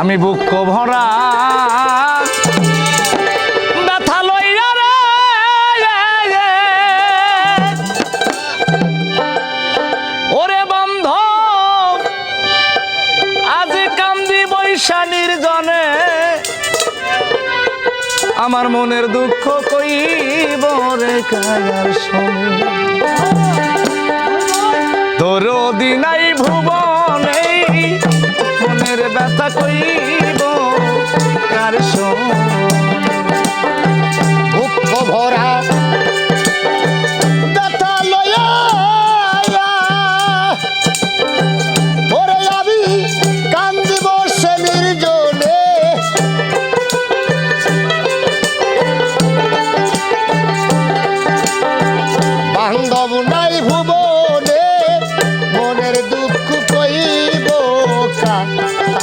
আমি বুক ভরা। ওরে বন্ধ আমার মনের দুঃখ কই রে কায়ার শোনে তোর দিনাই ভুবনে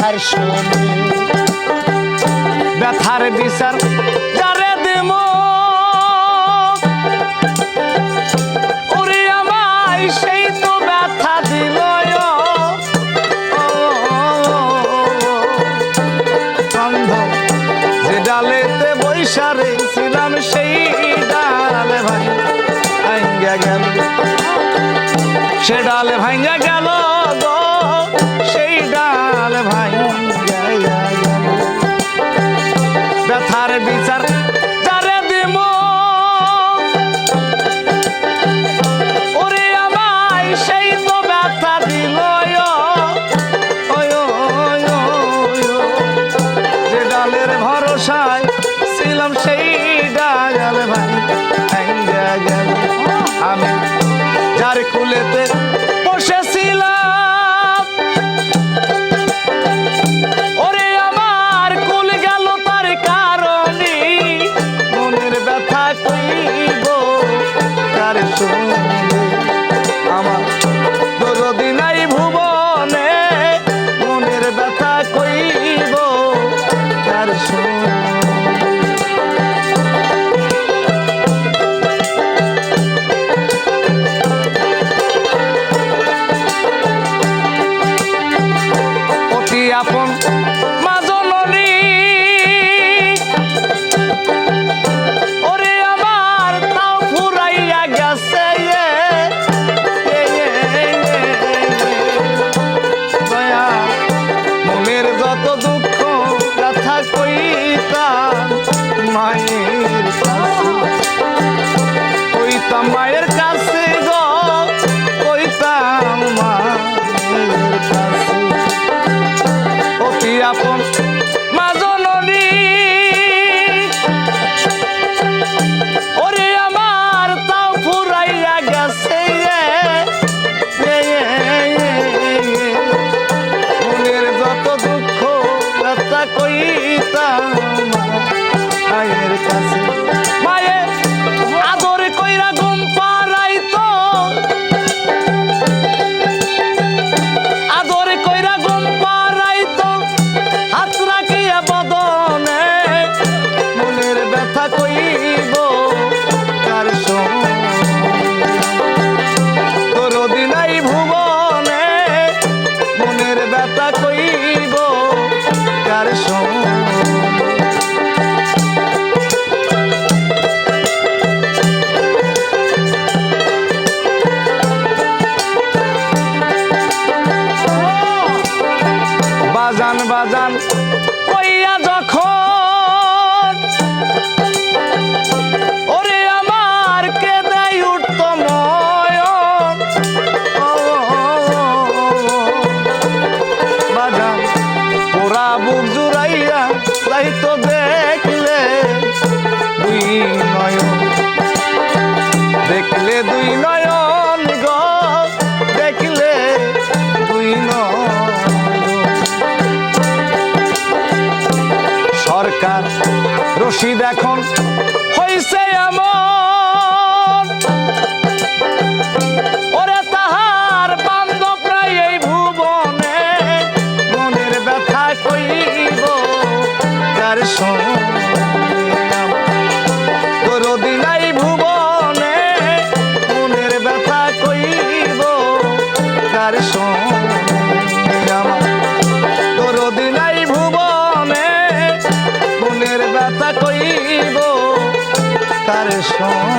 কার শোনে। ব্যথার বিচার যারে দেম সেই তো ব্যথা দিল যে ডালেতে বৈশারে ছিলাম সেই ডালে ভাই ভাঙ্গা গেল। সে ডালে ভাঙ্গা গেল ভরসায় ছিলাম সেই ডাল ভাই। গেল আমি, যার কুলেতে বসেছিলাম। ওরে আমার কুল গেল তার কারণে, মনের ব্যথা কইব যত দুঃখ মায়ের কাছে দেখলে দুই নয়ন গ দেখলে দুই সরকার রশিদ এখন হয়েছে এমন সঙ্গে